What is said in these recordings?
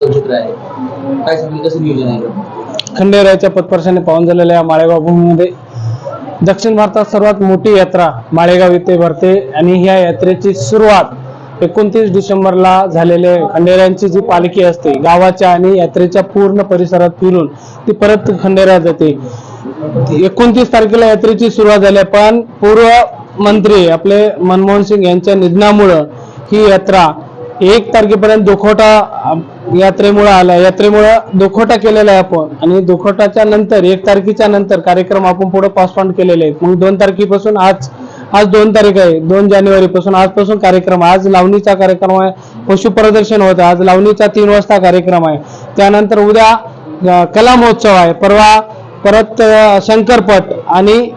चित्र काय सांगेल कसं नियोजन आहे? खंडेरायाच्या पदपर्शाने पावन झालेल्या या माळेगाव भूमीमध्ये दक्षिण भारतात सर्वात मोठी यात्रा माळेगाव येथे भरते आणि ह्या यात्रेची सुरुवात एकोणतीस डिसेंबरला झालेले खंडेरायांची जी पालखी असते गावाच्या आणि यात्रेच्या पूर्ण परिसरात फिरून ती परत खंडेरायात जाते एकोणतीस तारखेला यात्रेची सुरुवात झाली पण पूर्व मंत्री आपले मनमोहन सिंग यांच्या निधनामुळं ही यात्रा एक तारखेपर्यंत दुखोटा यात्रेमुळे आला. यात्रेमुळं दुखोटा केलेला आहे आपण. आणि दुखोटाच्या नंतर एक तारखेच्या नंतर कार्यक्रम आपण पुढे पोस्टपोन केलेले आहेत. मग दोन तारखेपासून आज आज दोन तारीख आहे. दोन जानेवारी पासून आजपासून कार्यक्रम आज लावणीचा कार्यक्रम आहे. पशु प्रदर्शन होतं. आज लावणीचा तीन वाजता कार्यक्रम आहे. त्यानंतर उद्या कला महोत्सव आहे. परवा परत शंकरपट आणि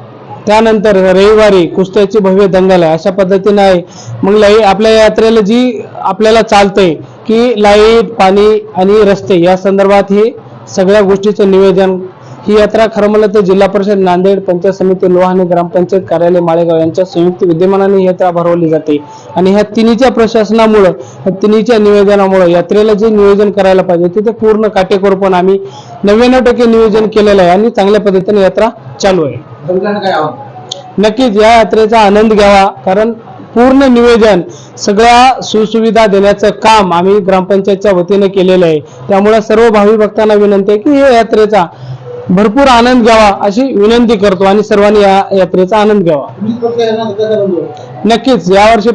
त्यानंतर रविवारी कुस्त्याची भव्य दंगल आहे. अशा पद्धतीने आहे. मग लाई आपल्या यात्रेला जी आपल्याला चालते की लाइट पाणी आणि रस्ते या संदर्भात हे सगळ्या गोष्टीचं निवेदन. ही यात्रा खरं म्हणलं तर जिल्हा परिषद नांदेड पंचायत समिती लोहाणी ग्रामपंचायत कार्यालय माळेगाव यांच्या संयुक्त विद्यमानाने ही यात्रा भरवली जाते. आणि ह्या तिन्हीच्या प्रशासनामुळं ह्या तिन्हीच्या निवेदनामुळं यात्रेला जे नियोजन करायला पाहिजे तिथे पूर्ण काटेकोरपण आम्ही नव्याण्णव टक्के नियोजन केलेलं आहे आणि चांगल्या पद्धतीने यात्रा चालू आहे. काय नक्कीच या यात्रेचा आनंद घ्यावा. कारण पूर्ण नियोजन सगळ्या सुसुविधा देण्याचं काम आम्ही ग्रामपंचायतच्या वतीने केलेलं आहे. त्यामुळे सर्व भावी भक्तांना विनंती आहे की या यात्रेचा भरपूर आनंद घ्यावा अशी विनंती करतो आणि सर्वांनी या यात्रेचा आनंद घ्यावा. नक्कीच यावर्षी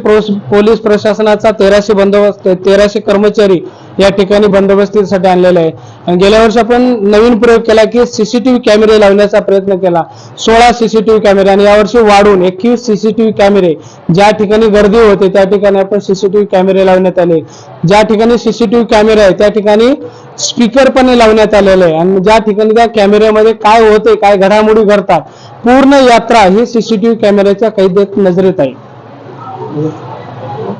पोलीस प्रशासनाचा तेराशे बंदोबस्त तेराशे कर्मचारी या ठिकाणी बंदोबस्तीसाठी आणलेले आहे. आणि गेल्या वर्षी आपण नवीन प्रयोग केला की सीसीटीव्ही कॅमेरे लावण्याचा प्रयत्न केला. सोळा सीसीटीव्ही कॅमेरे आणि यावर्षी वाढून एकवीस सीसीटीव्ही कॅमेरे ज्या ठिकाणी गर्दी होते त्या ठिकाणी आपण सीसीटीव्ही कॅमेरे लावण्यात आले. ज्या ठिकाणी सीसीटीव्ही कॅमेरे आहे त्या ठिकाणी स्पीकर पण लावण्यात आलेले आहे. आणि ज्या ठिकाणी त्या कॅमेऱ्यामध्ये काय होते काय घडामोडी घडतात पूर्ण यात्रा ही सीसीटीव्ही कॅमेऱ्याच्या कैदेत नजरेत आहे.